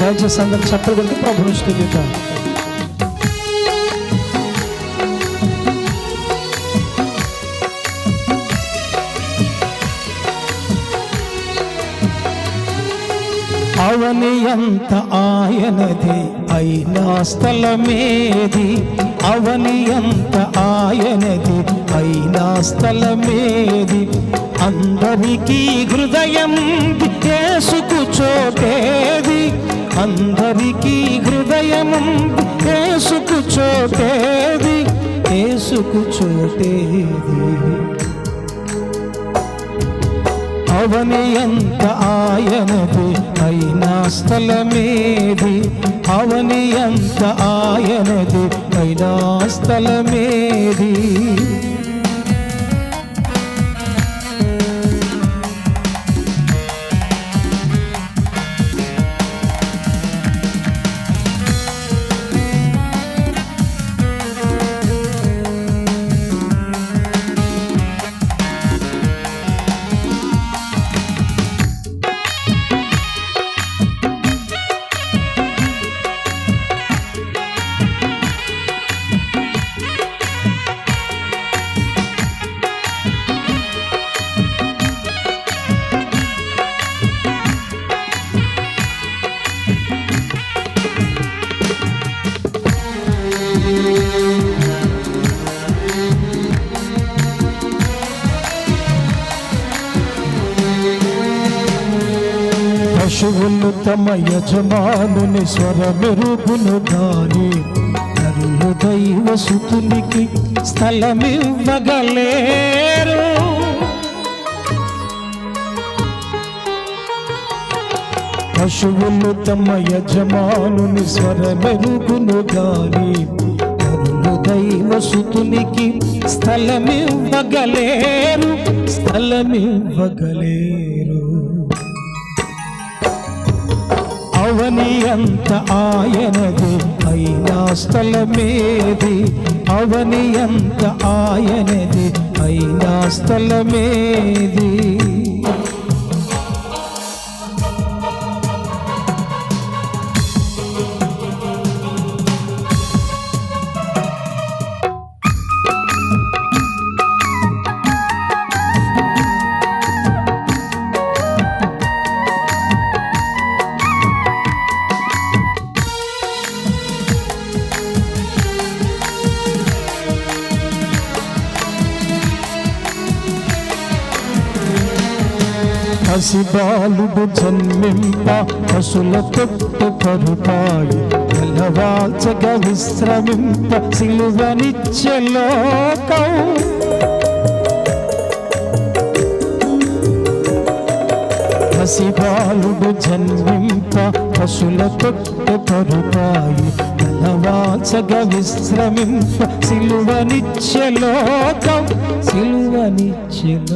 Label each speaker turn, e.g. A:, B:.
A: దయచేసి అందరు చక్కలు కొట్టి ప్రభుని స్థుతిద్దాం. అవని అంత ఆయనది అయినా స్థలమేది? అవని అంత ఆయనది అయినా స్థలమేది? అందరికీ హృదయం ఏసుకు చోటేది అందరికీ హృదయం ఏసుకు చోటేది ఏసుకు చోటేది. అవని ఎంత ఆయనది అయినా స్థలమేది? అవని ఎంత ఆయనది అయినా స్థలమే పశువులు తమ యజమానుని స్వరమెరుగును దాని నరులు దైవ సుతునికి స్థలమివ్వగలేరు. పశువులు తమ యజమానుని స్వరమెరుగును గాని నరులు సుతునికి స్థలమివ్వగలేరు స్థలమివ్వగలేరు. అవని అంత ఆయనది అయినా స్థలమేది అవని అంత ఆయనది అయినా స్థలమేది. పసిబాలుడు జన్మింప పశుల తొట్టు కరుపాయి తెల్లవాల్చగ విశ్రమింప సిలువనిచ్చలోకం పసిబాలుడు జన్మింప పశుల తొట్టు కరుపాయి తెల్లవాల్చగ విశ్రమింప సిలువనిచ్చలోకం సిలువనిచ్చలోకం